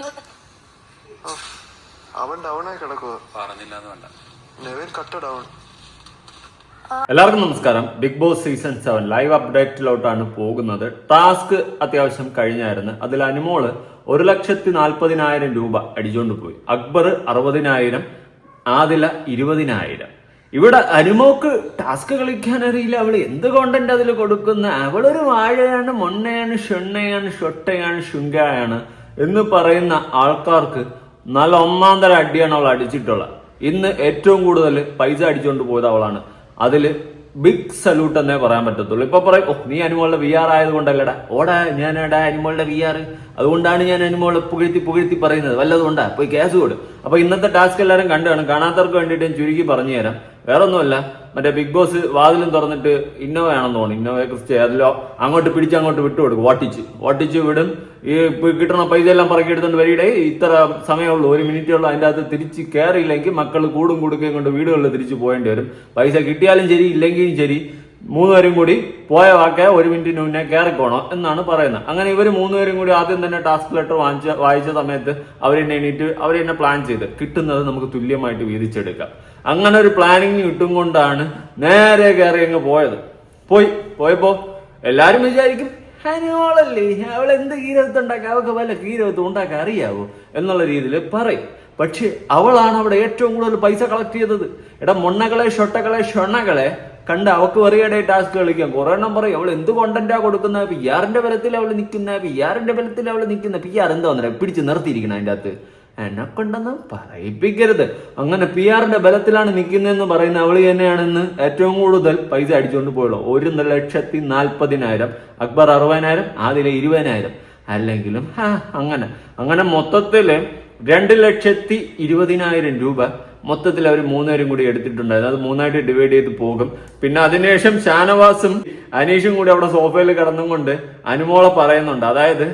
കേട്ടോ. അവൻ ഡൗൺ ആയി കിടക്കുക വേണ്ട. കട്ട ഡൗൺ എല്ലാവർക്കും നമസ്കാരം. Big Boss season seven live അപ്ഡേറ്റിലോട്ടാണ് പോകുന്നത്. ടാസ്ക് അത്യാവശ്യം കഴിഞ്ഞായിരുന്നു. അതിൽ അനുമോൾ ഒരു ലക്ഷത്തി നാൽപ്പതിനായിരം രൂപ അടിച്ചുകൊണ്ട് പോയി. അക്ബർ അറുപതിനായിരം ആദില ഇരുപതിനായിരം. ഇവിടെ അനുമോക്ക് ടാസ്ക് കളിക്കാൻ അറിയില്ല. അവൾ എന്ത് കോണ്ടന്റ് അതിൽ കൊടുക്കുന്ന? അവളൊരു വാഴയാണ് മൊണ്ണയാണ് ഷെണ്ണയാണ് ഷൊട്ടയാണ് ശുങ്കായാണ് എന്ന് പറയുന്ന ആൾക്കാർക്ക് നല്ല ഒന്നാം തരം അടിയാണ് അവൾ അടിച്ചിട്ടുള്ളത്. ഇന്ന് ഏറ്റവും കൂടുതൽ പൈസ അടിച്ചുകൊണ്ട് പോയത് അവളാണ്. അതിൽ ബിഗ് സല്യൂട്ട് എന്നേ പറയാൻ പറ്റത്തുള്ളൂ. ഇപ്പൊ പറയും ഓ നീ അനുമോളുടെ വി ആർ ആയതുകൊണ്ടല്ലടാ. ഓടാ ഞാൻ എടാ അനുമോളുടെ വി ആർ അതുകൊണ്ടാണ് ഞാൻ അനുമോളെ പുകഴ്ത്തി പുകഴ്ത്തി പറയുന്നത്. വല്ലതുകൊണ്ടാ പോയി കേസ് കൊടു. അപ്പൊ ഇന്നത്തെ ടാസ്ക് എല്ലാവരും കണ്ടു കാണും. കാണാത്തവർക്ക് വേണ്ടിയിട്ട് ഞാൻ ചുരുക്കി പറഞ്ഞു തരാം. വേറെ ഒന്നുമല്ല മറ്റേ ബിഗ് ബോസ് വാതിലും തുറന്നിട്ട് ഇന്നോവ ആണെന്ന് തോന്നുന്നു. ഇന്നോവയെ കുറിച്ച് അതിലോ അങ്ങോട്ട് പിടിച്ച് അങ്ങോട്ട് വിട്ടു കൊടുക്കും. ഓട്ടിച്ച് ഓട്ടിച്ച് വിടും. ഈ കിട്ടണ പൈസ എല്ലാം പറക്കി എടുത്തുകൊണ്ട് വരികയുടെ ഇത്ര സമയമുള്ളൂ. ഒരു മിനിറ്റേ ഉള്ളൂ. അതിന്റെ അകത്ത് തിരിച്ച് കയറിയില്ലെങ്കിൽ മക്കൾ കൂടും കൊടുക്കുകയും കൊണ്ട് വീടുകളിൽ തിരിച്ച് പോകേണ്ടി വരും. പൈസ കിട്ടിയാലും ശരി ഇല്ലെങ്കിലും ശരി. മൂന്നുപേരും കൂടി പോയ വാക്ക് ഒരു മിനിറ്റിന് മുന്നേ കയറിക്കോണം എന്നാണ് പറയുന്നത്. അങ്ങനെ ഇവർ മൂന്നുപേരും കൂടി ആദ്യം തന്നെ ടാസ്ക് ലെറ്റർ വാങ്ങിച്ച വായിച്ച സമയത്ത് അവരെന്നെ എണീറ്റ് അവരെന്നെ പ്ലാൻ ചെയ്ത് കിട്ടുന്നത് നമുക്ക് തുല്യമായിട്ട് വീതിച്ചെടുക്കാം. അങ്ങനെ ഒരു പ്ലാനിങ് കിട്ടും കൊണ്ടാണ് നേരെ കയറി അങ്ങ് പോയത്. പോയി പോയപ്പോ എല്ലാരും വിചാരിക്കും ഹനിയോളല്ലേ അവൾ എന്ത് കീരവത്ത് ഉണ്ടാക്കുക അവൾക്ക് വല്ല കീരവത്ത് ഉണ്ടാക്കാൻ അറിയാവോ? എന്നുള്ള രീതിയിൽ പറയും. പക്ഷെ അവളാണ് അവിടെ ഏറ്റവും കൂടുതൽ പൈസ കളക്ട് ചെയ്തത്. എടാ മൊണ്ണകളെ ഷൊട്ടകളെ ഷൊണ്ണകളെ കണ്ട് അവക്ക് പറയടേ ടാസ്ക് കളിക്കാം. കുറെ എണ്ണം പറയും അവൾ എന്ത് കോണ്ടന്റാ കൊടുക്കുന്ന? പി ആറിന്റെ ബലത്തിൽ അവൾ നിൽക്കുന്ന പി ആറിന്റെ ബലത്തിൽ അവൾ നിൽക്കുന്ന പി ആർ എന്താ വന്നില്ല പിടിച്ച് നിർത്തിയിരിക്കണം അതിന്റെ അകത്ത്. എന്നെ കൊണ്ടെന്ന് പറയിപ്പിക്കരുത്. അങ്ങനെ പി ആറിന്റെ ബലത്തിലാണ് നിൽക്കുന്നതെന്ന് പറയുന്ന അവൾ തന്നെയാണെന്ന് ഏറ്റവും കൂടുതൽ പൈസ അടിച്ചുകൊണ്ട് പോയുള്ളൂ ഒരു ലക്ഷത്തി നാൽപ്പതിനായിരം അക്ബർ അറുപതിനായിരം ആദ്യം ഇരുപതിനായിരം. അല്ലെങ്കിലും അങ്ങനെ. അങ്ങനെ മൊത്തത്തിൽ രണ്ട് ലക്ഷത്തി ഇരുപതിനായിരം രൂപ മൊത്തത്തിൽ അവർ മൂന്നുപേരും കൂടി എടുത്തിട്ടുണ്ടായിരുന്നു. അത് മൂന്നായിട്ട് ഡിവൈഡ് ചെയ്ത് പോകും. പിന്നെ അതിനുശേഷം ഷാനവാസും അനീഷും കൂടി അവിടെ സോഫയിൽ കിടന്നും കൊണ്ട് അനുമോളെ പറയുന്നുണ്ട്. അതായത്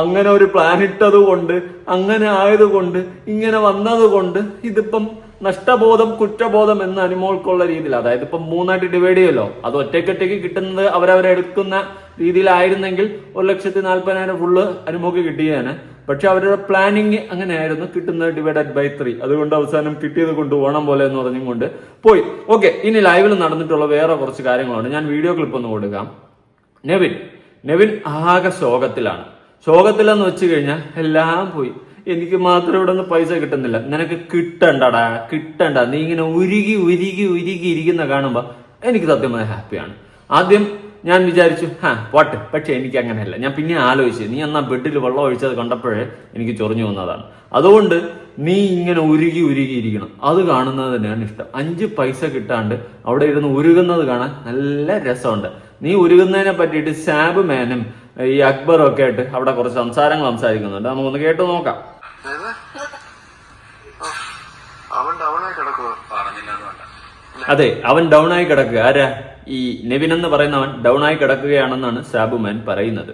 അങ്ങനെ ഒരു പ്ലാൻ ഇട്ടത് കൊണ്ട് അങ്ങനെ ആയതുകൊണ്ട് ഇങ്ങനെ വന്നത് കൊണ്ട് ഇതിപ്പം നഷ്ടബോധം കുറ്റബോധം എന്ന് അനുമോൾക്കുള്ള രീതിയിൽ അതായത് ഇപ്പം മൂന്നായിട്ട് ഡിവൈഡ് ചെയ്യുമല്ലോ. അത് ഒറ്റയ്ക്കൊറ്റയ്ക്ക് കിട്ടുന്നത് അവരവരെടുക്കുന്ന രീതിയിലായിരുന്നെങ്കിൽ ഒരു ലക്ഷത്തി നാൽപ്പതിനായിരം ഫുള്ള് അനുമോക്ക് കിട്ടിയേനെ പക്ഷെ അവരുടെ പ്ലാനിങ് അങ്ങനെയായിരുന്നു. കിട്ടുന്നത് ഡിവൈഡഡ് ബൈ ത്രീ അതുകൊണ്ട് അവസാനം കിട്ടിയത് കൊണ്ട് ഓണം പോലെ എന്ന് പറഞ്ഞുകൊണ്ട് പോയി. ഓക്കെ ഇനി ലൈവിൽ നടന്നിട്ടുള്ള വേറെ കുറച്ച് കാര്യങ്ങളുണ്ട് ഞാൻ വീഡിയോ ക്ലിപ്പ് ഒന്ന് കൊടുക്കാം. നെവിൻ. നെവിൻ ആകെ ശോകത്തിലാണ്. ശോകത്തിലെന്ന് വെച്ച് കഴിഞ്ഞാൽ എല്ലാം പോയി. എനിക്ക് മാത്രം ഇവിടെ നിന്ന് പൈസ കിട്ടുന്നില്ല. നിനക്ക് കിട്ടണ്ടടാ കിട്ടണ്ട. നീ ഇങ്ങനെ ഉരുകി ഉരുകി ഉരുകി ഇരിക്കുന്ന കാണുമ്പോ എനിക്ക് സത്യമായ ഹാപ്പിയാണ് ആദ്യം ഞാൻ വിചാരിച്ചു ഹാ പോട്ടെ പക്ഷെ എനിക്ക് അങ്ങനെയല്ല. ഞാൻ പിന്നെ ആലോചിച്ചു നീ എന്നാ ബെഡിൽ വെള്ളം ഒഴിച്ചത് കണ്ടപ്പോഴേ എനിക്ക് ചൊറിഞ്ഞു വന്നതാണ്. അതുകൊണ്ട് നീ ഇങ്ങനെ ഉരുകി ഉരുകി ഇരിക്കണം. അത് കാണുന്നത് തന്നെയാണ് ഇഷ്ടം. അഞ്ച് പൈസ കിട്ടാണ്ട് അവിടെ ഇരുന്ന് ഉരുകുന്നത് കാണാൻ നല്ല രസമുണ്ട്. നീ ഉരുകുന്നതിനെ പറ്റിയിട്ട് സാബ് മേനും ഈ അക്ബറും ഒക്കെ ആയിട്ട് അവിടെ കുറച്ച് സംസാരങ്ങൾ സംസാരിക്കുന്നുണ്ട്. നമുക്കൊന്ന് കേട്ട് നോക്കാം. അതെ അവൻ ഡൗൺ ആയി കിടക്കുക. ആരാ? ഈ നെവിൻ എന്ന് പറയുന്നവൻ ഡൗൺ ആയി കിടക്കുകയാണെന്നാണ് സാബുമാൻ പറയുന്നത്.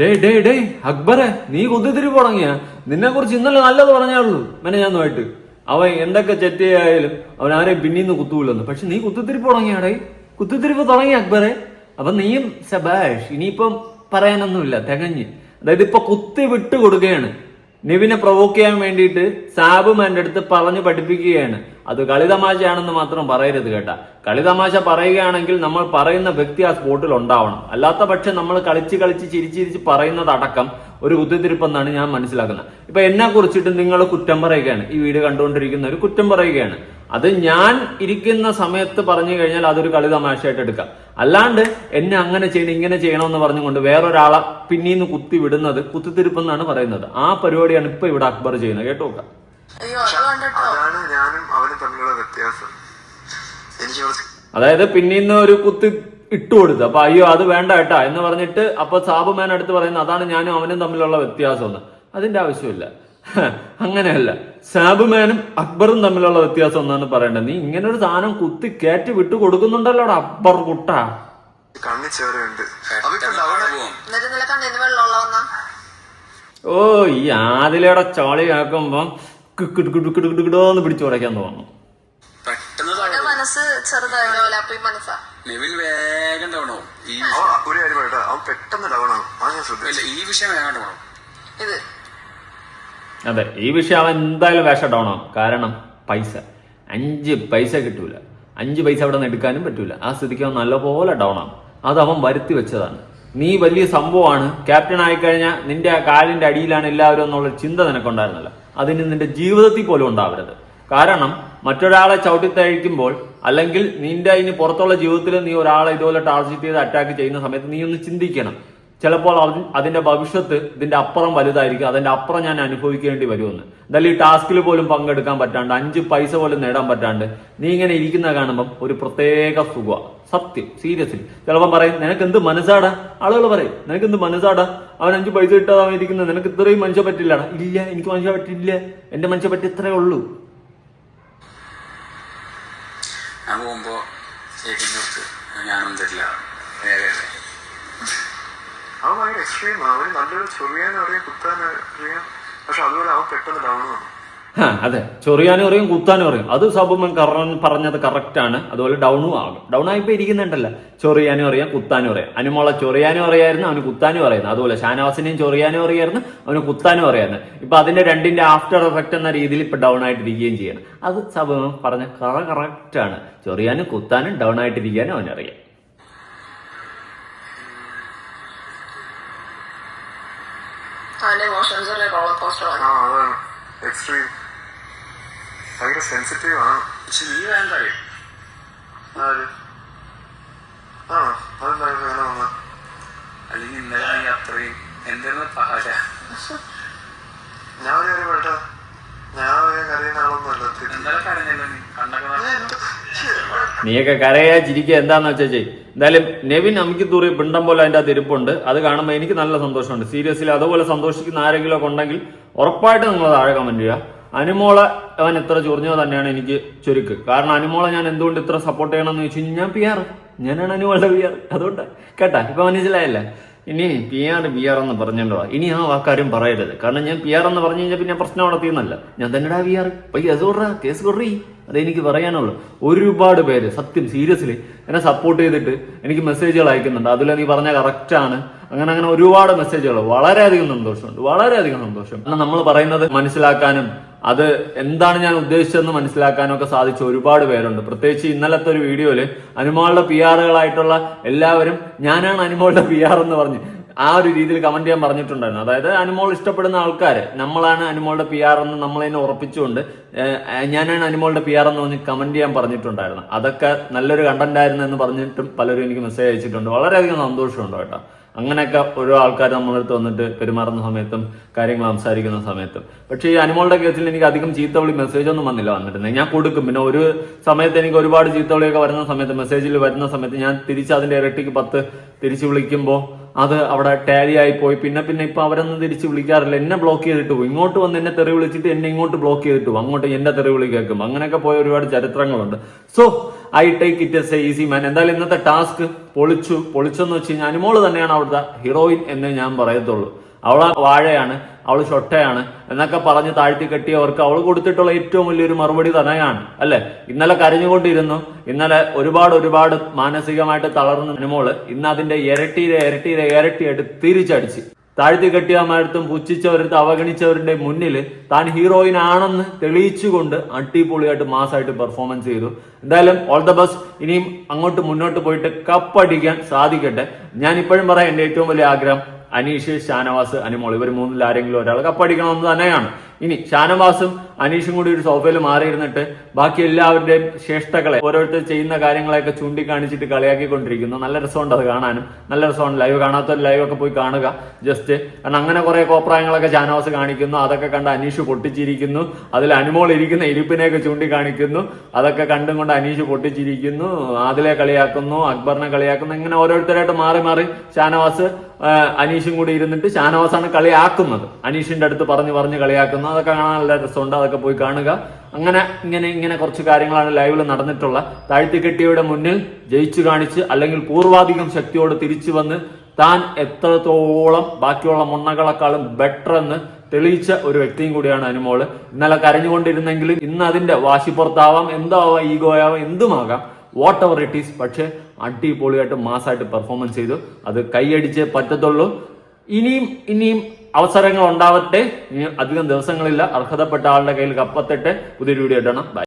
ഡേ ഡേ ഡേ അക്ബറെ നീ കുത്തിത്തിരി തുടങ്ങിയ? നിന്നെ കുറിച്ച് ഇന്നലെ നല്ലത് പറഞ്ഞാളൂ മെനെ ഞാൻ നോയിട്ട് അവൻ എന്തൊക്കെ ചെറ്റിയായാലും അവൻ ആരെയും പിന്നീന്ന് കുത്തൂലെന്ന്. പക്ഷെ നീ കുത്തിത്തിരിപ്പ് തുടങ്ങിയാടേ കുത്തിത്തിരിപ്പ് തുടങ്ങി അക്ബറെ. അപ്പൊ നീയും സബാഷ് ഇനിയിപ്പം പറയാനൊന്നുമില്ല തികഞ്ഞ്. അതായത് ഇപ്പൊ കുത്തി വിട്ടു കൊടുക്കുകയാണ് നിവിനെ പ്രൊവോക്ക് ചെയ്യാൻ വേണ്ടിയിട്ട് സാബുമാന്റെ അടുത്ത് പറഞ്ഞു പഠിപ്പിക്കുകയാണ്. അത് കളിതമാശയാണെന്ന് മാത്രം പറയരുത് കേട്ടാ. കളിതമാശ പറയുകയാണെങ്കിൽ നമ്മൾ പറയുന്ന വ്യക്തി ആ സ്പോട്ടിൽ ഉണ്ടാവണം. അല്ലാത്ത പക്ഷം നമ്മൾ കളിച്ച് കളിച്ച് ചിരിച്ചിരിച്ച് പറയുന്നത് അടക്കം ഒരു കുത്തിത്തിരിപ്പെന്നാണ് ഞാൻ മനസ്സിലാക്കുന്നത്. ഇപ്പൊ എന്നെ കുറിച്ചിട്ട് നിങ്ങൾ കുറ്റം പറയുകയാണ്. ഈ വീഡിയോ കണ്ടുകൊണ്ടിരിക്കുന്ന ഒരു കുറ്റം പറയുകയാണ്. അത് ഞാൻ ഇരിക്കുന്ന സമയത്ത് പറഞ്ഞു കഴിഞ്ഞാൽ അതൊരു കളിതമാശയായിട്ട് എടുക്കാം. അല്ലാണ്ട് എന്നെ അങ്ങനെ ചെയ്യണം ഇങ്ങനെ ചെയ്യണമെന്ന് പറഞ്ഞുകൊണ്ട് വേറൊരാളെ പിന്നീന്ന് കുത്തി വിടുന്നത് കുത്തിത്തിരിപ്പെന്നാണ് പറയുന്നത്. ആ പരിപാടിയാണ് ഇപ്പൊ ഇവിടെ അക്ബർ ചെയ്യുന്നത്. കേട്ടോ അതാണ് ഞാനും അവനും തമ്മിലുള്ള വ്യത്യാസം. എനിക്ക് കുറച്ച് അതായത് പിന്നീന്ന് ഒരു കുത്തി ഇട്ടു കൊടുത്തു. അപ്പൊ അയ്യോ അത് വേണ്ട കേട്ടാ എന്ന് പറഞ്ഞിട്ട് അപ്പൊ സാബുമാൻ അടുത്ത് പറയുന്നത് അതാണ് ഞാനും അവനും തമ്മിലുള്ള വ്യത്യാസം എന്ന് അതിന്റെ ആവശ്യമില്ല. അങ്ങനെയല്ല. സാബുമാനും അക്ബറും തമ്മിലുള്ള വ്യത്യാസം എന്നാണ് പറയേണ്ടത്. നീ ഇങ്ങനെ ഒരു സാധനം കുത്തി കയറ്റി വിട്ടു കൊടുക്കുന്നുണ്ടല്ലോടാ അക്ബർ കുട്ട. ഓ ഈ ആദിലയുടെ ചോളി കേൾക്കുമ്പം കിക്കിടുക്കിടുക്കിടുക്കിടോന്ന് പിടിച്ചു ഉടയ്ക്കാൻ തോന്നുന്നു. മനസ്സ് മനസ്സാ? നെവിൻ വേഗം തവണവും. ഈ ഒരു കാര്യം പറയട്ടെ അവൻ പെട്ടെന്ന് ഡൗൺ ആവും അത് ഞാൻ ശ്രദ്ധിച്ചു. ഈ വിഷയം വേഗം തവണവും ഇത്. അതെ ഈ വിഷയം അവൻ എന്തായാലും വേഷ ഡൗൺ ആവും കാരണം പൈസ. അഞ്ച് പൈസ കിട്ടൂല. അഞ്ച് പൈസ അവിടെ നിന്ന് എടുക്കാനും പറ്റൂല. ആ സ്ഥിതിക്ക് അവൻ നല്ലപോലെ ഡൗൺ ആവും അത് അവൻ വരുത്തി വെച്ചതാണ്. നീ വലിയ സംഭവമാണ്. ക്യാപ്റ്റൻ ആയിക്കഴിഞ്ഞാൽ നിന്റെ കാലിന്റെ അടിയിലാണ് എല്ലാവരും എന്നുള്ള ചിന്ത നിനക്കുണ്ടായിരുന്നല്ലോ. അതിന് നിന്റെ ജീവിതത്തിൽ പോലും ഉണ്ടാവരുത്. കാരണം മറ്റൊരാളെ ചവിട്ടിത്തഴിക്കുമ്പോൾ അല്ലെങ്കിൽ നിന്റെ ഇനി പുറത്തുള്ള ജീവിതത്തിൽ നീ ഒരാളെ ഇതുപോലെ ടാർജറ്റ് ചെയ്ത് അറ്റാക്ക് ചെയ്യുന്ന സമയത്ത് നീ ഒന്ന് ചിന്തിക്കണം. ചിലപ്പോൾ അതി- അതിന്റെ ഭവിഷ്യത്ത് ഇതിന്റെ അപ്പുറം വലുതായിരിക്കും. അതിന്റെ അപ്പുറം ഞാൻ അനുഭവിക്കേണ്ടി വരുമെന്ന്. എന്തായാലും ഈ ടാസ്കിൽ പോലും പങ്കെടുക്കാൻ പറ്റാണ്ട് അഞ്ച് പൈസ പോലും നേടാൻ പറ്റാണ്ട് നീ ഇങ്ങനെ ഇരിക്കുന്ന കാണുമ്പം ഒരു പ്രത്യേക സുഖ. സത്യം സീരിയസ്ലി. ചിലപ്പോൾ പറയും നിനക്ക് എന്ത് മനസ്സാടാ? ആളുകൾ പറയും നിനക്ക് എന്ത് മനസ്സാടാ? അവൻ അഞ്ച് പൈസ ഇട്ടാ അവൻ ഇരിക്കുന്നത് നിനക്ക് ഇത്രയും മനുഷ്യ പറ്റില്ലടാ. ഇല്ല എനിക്ക് മനുഷ്യ പറ്റില്ല എന്റെ മനുഷ്യ പറ്റി ഇത്രേ ഉള്ളൂ. പോകുമ്പോ ഞാനും തരില്ല. അവൻ ഭയങ്കര എക്സ്ട്രീം അവന് നല്ലൊരു ചൊറിയാനും അറിയാം കുത്താനും അറിയാം. പക്ഷെ അതുപോലെ അവൻ പെട്ടെന്ന് ഡൗൺ വന്നു അതെ. ചൊറിയാനും അറിയും കുത്താനും അറിയും. അത് സബുമൻ കറൻ പറഞ്ഞത് കറക്റ്റ് ആണ്. അതുപോലെ ഡൗണും ആകും. ഡൗൺ ആയിപ്പോ ഇരിക്കുന്നുണ്ടല്ലോ. ചൊറിയാനും അറിയാം കുത്താനും അറിയാം. അനുമോളെ ചൊറിയാനും അറിയായിരുന്നു അവന് കുത്താനും അറിയായിരുന്നു. അതുപോലെ ഷാനവാസിനെയും ചൊറിയാനും അറിയായിരുന്നു അവന് കുത്താനും അറിയായിരുന്നു. ഇപ്പൊ അതിന്റെ രണ്ടിന്റെ ആഫ്റ്റർ എഫക്ട് എന്ന രീതിയിൽ ഇപ്പൊ ഡൗൺ ആയിട്ടിരിക്കുകയും ചെയ്യണം. അത് സബുമൻ പറഞ്ഞ കറക്റ്റ് ആണ്. ചൊറിയാനും കുത്താനും ഡൗൺ ആയിട്ടിരിക്കാനും അവനറിയാം. എക്സ്ട്രീം ഭയങ്കര സെൻസിറ്റീവ് ആണ്. പക്ഷെ നീ തറയും ആര്? ആ അതെന്താ അങ്ങനെ വന്ന? അല്ലെങ്കിൽ ഇന്നലെ നീ അത്രയും എന്തായിരുന്നു പഹല? ഞാൻ ഒരു കാര്യം പറയട്ടെ? ഞാൻ ഒരു കരയുന്ന ആളൊന്നും അല്ല തിരി- ഇന്നലെ കരഞ്ഞല്ലോ നീ? കണ്ണൊക്കെ നീയൊക്കെ കരയാ ചിരിക്കുക എന്താന്ന് വെച്ചാൽ ചെയ് എന്തായാലും നെവിൻ അമിക്ക് തൂറി പിണ്ടം പോലെ അതിന്റെ ഇരിപ്പുണ്ട്. അത് കാണുമ്പോൾ എനിക്ക് നല്ല സന്തോഷമുണ്ട്. സീരിയസ്ലി അതുപോലെ സന്തോഷിക്കുന്ന ആരെങ്കിലും ഒക്കെ ഉണ്ടെങ്കിൽ ഉറപ്പായിട്ട് നിങ്ങൾ താഴെ കമന്റ് ചെയ്യുക. അനുമോളെ അവൻ എത്ര ചൊറിഞ്ഞത് തന്നെയാണ് എനിക്ക് ചുരുക്ക്. കാരണം അനുമോളെ ഞാൻ എന്തുകൊണ്ട് ഇത്ര സപ്പോർട്ട് ചെയ്യണമെന്ന് ചോദിച്ചു ഞാൻ പി ആർ ഞാനാണ് അനുമോളുടെ പി ആർ അതുകൊണ്ട് കേട്ടാ ഇപ്പൊ മനസ്സിലായല്ലേ? ഇനി പി ആർ പി ആർ എന്ന് പറഞ്ഞല്ലോ ഇനി ആ വാക്കാരും പറയരുത്. കാരണം ഞാൻ പി ആർ എന്ന് പറഞ്ഞു കഴിഞ്ഞാൽ പിന്നെ പ്രശ്നം നടത്തിയെന്നല്ല ഞാൻ തന്നെടാ പി ആർ പയ്യ അത് കൊറ കേസ് കൊറി. അതെനിക്ക് പറയാനുള്ളൂ. ഒരുപാട് പേര് സത്യം സീരിയസ്ലി എന്നെ സപ്പോർട്ട് ചെയ്തിട്ട് എനിക്ക് മെസ്സേജുകൾ അയക്കുന്നുണ്ട്. അതിൽ നീ പറഞ്ഞ കറക്റ്റാണ് അങ്ങനെ അങ്ങനെ ഒരുപാട് മെസ്സേജുകൾ വളരെയധികം സന്തോഷമുണ്ട്. വളരെയധികം സന്തോഷം. കാരണം നമ്മൾ പറയുന്നത് മനസ്സിലാക്കാനും അത് എന്താണ് ഞാൻ ഉദ്ദേശിച്ചതെന്ന് മനസ്സിലാക്കാനൊക്കെ സാധിച്ച ഒരുപാട് പേരുണ്ട്. പ്രത്യേകിച്ച് ഇന്നലത്തെ ഒരു വീഡിയോയിൽ അനുമോളുടെ പി ആറുകളായിട്ടുള്ള എല്ലാവരും ഞാനാണ് അനുമോളുടെ പി ആർ എന്ന് പറഞ്ഞ് ആ ഒരു രീതിയിൽ കമന്റ് ചെയ്യാൻ പറഞ്ഞിട്ടുണ്ടായിരുന്നു. അതായത് അനുമോൾ ഇഷ്ടപ്പെടുന്ന ആൾക്കാർ നമ്മളാണ് അനുമോളുടെ പി ആർ എന്ന് നമ്മളതിനെ ഉറപ്പിച്ചുകൊണ്ട് ഞാനാണ് അനുമോളുടെ പി ആർ എന്ന് പറഞ്ഞ് കമന്റ് ചെയ്യാൻ പറഞ്ഞിട്ടുണ്ടായിരുന്നു അതൊക്കെ നല്ലൊരു കണ്ടന്റ് ആയിരുന്നു എന്ന് പറഞ്ഞിട്ടും പലരും എനിക്ക് മെസ്സേജ് അയച്ചിട്ടുണ്ട്. വളരെയധികം സന്തോഷമുണ്ട് കേട്ടോ. അങ്ങനെയൊക്കെ ഓരോ ആൾക്കാർ നമ്മളടുത്ത് വന്നിട്ട് പെരുമാറുന്ന സമയത്തും കാര്യങ്ങൾ സംസാരിക്കുന്ന സമയത്തും. പക്ഷേ ഈ അനുമോളുടെ കേസിൽ എനിക്ക് അധികം ചീത്തവിളി മെസ്സേജ് ഒന്നും വന്നില്ല വന്നിട്ടുണ്ട് ഞാൻ കൊടുക്കും. പിന്നെ ഒരു സമയത്ത് എനിക്ക് ഒരുപാട് ചീത്തവിളിയൊക്കെ വരുന്ന സമയത്ത് മെസ്സേജിൽ വരുന്ന സമയത്ത് ഞാൻ തിരിച്ച് അതിന്റെ ഇരട്ടിക്ക് പത്ത് തിരിച്ചു വിളിക്കുമ്പോൾ അത് അവിടെ ടാലി ആയി പോയി. പിന്നെ പിന്നെ ഇപ്പൊ അവരൊന്നും തിരിച്ച് വിളിക്കാറില്ല. എന്നെ ബ്ലോക്ക് ചെയ്തിട്ട് പോകും ഇങ്ങോട്ട് വന്ന് എന്നെ തെറി വിളിച്ചിട്ട് എന്നെ ഇങ്ങോട്ട് ബ്ലോക്ക് ചെയ്തിട്ട് പോകും അങ്ങോട്ട് എന്റെ തെറി വിളി കേൾക്കും. അങ്ങനെയൊക്കെ പോയ ഒരുപാട് ചരിത്രങ്ങളുണ്ട്. So I take it as a easy man എന്തായാലും ഇന്നത്തെ ടാസ്ക് പൊളിച്ചു പൊളിച്ചെന്ന് വെച്ച് കഴിഞ്ഞാൽ അനുമോൾ തന്നെയാണ് അവിടുത്തെ ഹീറോയിൻ എന്ന് ഞാൻ പറയത്തുള്ളൂ. അവൾ വാഴയാണ് അവൾ ഷൊട്ടയാണ് എന്നൊക്കെ പറഞ്ഞ് താഴ്ത്തി കെട്ടിയവർക്ക് അവൾ കൊടുത്തിട്ടുള്ള ഏറ്റവും വലിയൊരു മറുപടി തന്നെയാണ് അല്ലെ? ഇന്നലെ കരഞ്ഞുകൊണ്ടിരുന്നു ഇന്നലെ ഒരുപാട് ഒരുപാട് മാനസികമായിട്ട് തളർന്ന അനുമോൾ ഇന്ന് അതിന്റെ ഇരട്ടിയിലെ ഇരട്ടിയിലെ ഇരട്ടിയായിട്ട് തിരിച്ചടിച്ച്. താഴ്ത്തി കെട്ടിയമാരത്തും പുച്ഛിച്ചവരുടെ അവഗണിച്ചവരുടെ മുന്നിൽ താൻ ഹീറോയിൻ ആണെന്ന് തെളിയിച്ചുകൊണ്ട് അടിപൊളിയായിട്ട് മാസമായിട്ട് പെർഫോമൻസ് ചെയ്തു. എന്തായാലും ഓൾ ദ ബെസ്റ്റ് ഇനിയും അങ്ങോട്ട് മുന്നോട്ട് പോയിട്ട് കപ്പടിക്കാൻ സാധിക്കട്ടെ. ഞാൻ ഇപ്പോഴും പറയാം എന്റെ ഏറ്റവും വലിയ ആഗ്രഹം അനീഷ് ഷാനവാസ് അനുമോൾ. ഇവർ മൂന്നിൽ ആരെങ്കിലും ഒരാൾ കപ്പടിക്കണം എന്ന് തന്നെയാണ്. ഇനി ഷാനവാസും അനീഷും കൂടി ഒരു സോഫയിൽ മാറിയിരുന്നിട്ട് ബാക്കി എല്ലാവരുടെയും ശ്രേഷ്ഠകളെ ഓരോരുത്തർ ചെയ്യുന്ന കാര്യങ്ങളെയൊക്കെ ചൂണ്ടിക്കാണിച്ചിട്ട് കളിയാക്കിക്കൊണ്ടിരിക്കുന്നു. നല്ല രസമുണ്ട് അത് കാണാനും. നല്ല രസമാണ് ലൈവ് കാണാത്ത ലൈവ് ഒക്കെ പോയി കാണുക. ജസ്റ്റ് കാരണം അങ്ങനെ കുറെ കോപ്രായങ്ങളൊക്കെ ഷാനവാസ് കാണിക്കുന്നു. അതൊക്കെ കണ്ട് അനീഷ് പൊട്ടിച്ചിരിക്കുന്നു. അതിൽ അനുമോൾ ഇരിക്കുന്ന ഇരിപ്പിനെയൊക്കെ ചൂണ്ടിക്കാണിക്കുന്നു. അതൊക്കെ കണ്ടും കൊണ്ട് അനീഷ് പൊട്ടിച്ചിരിക്കുന്നു. ആദിലെ കളിയാക്കുന്നു അക്ബറിനെ കളിയാക്കുന്നു. ഇങ്ങനെ ഓരോരുത്തരായിട്ട് മാറി മാറി ഷാനവാസ് അനീഷും കൂടി ഇരുന്നിട്ട് ഷാനവാസാണ് കളിയാക്കുന്നത്. അനീഷിന്റെ അടുത്ത് പറഞ്ഞു പറഞ്ഞ് കളിയാക്കുന്നു. അതൊക്കെ കാണാൻ നല്ല രസമുണ്ട്. അതൊക്കെ പോയി കാണുക. അങ്ങനെ ഇങ്ങനെ ഇങ്ങനെ കുറച്ച് കാര്യങ്ങളാണ് ലൈവിൽ നടന്നിട്ടുള്ള താഴ്ത്തി കെട്ടിയുടെ മുന്നിൽ ജയിച്ചു കാണിച്ച് അല്ലെങ്കിൽ പൂർവാധികം ശക്തിയോട് തിരിച്ചു വന്ന് താൻ എത്രത്തോളം ബാക്കിയുള്ള മുണ്ണകളെക്കാളും ബെറ്റർ എന്ന് തെളിയിച്ച ഒരു വ്യക്തിയും കൂടിയാണ് അനുമോൾ. ഇന്നലെ കരഞ്ഞുകൊണ്ടിരുന്നെങ്കിലും ഇന്ന് അതിന്റെ വാശിപ്പുറത്താവാം എന്തോ ആവാം ഈഗോ ആവാം എന്തുമാകാം. വാട്ട് എവർ ഇറ്റ് ഈസ് പക്ഷെ അടിപൊളിയായിട്ട് മാസമായിട്ട് പെർഫോമൻസ് ചെയ്തു. അത് കൈയടിച്ച് പറ്റത്തുള്ളൂ. ഇനിയും ഇനിയും അവസരങ്ങൾ ഉണ്ടാവട്ടെ. അധികം ദിവസങ്ങളില്ല. അർഹതപ്പെട്ട ആളുടെ കയ്യിൽ കപ്പത്തിട്ട് പുതിയൊരു വീഡിയോ ഇടണം.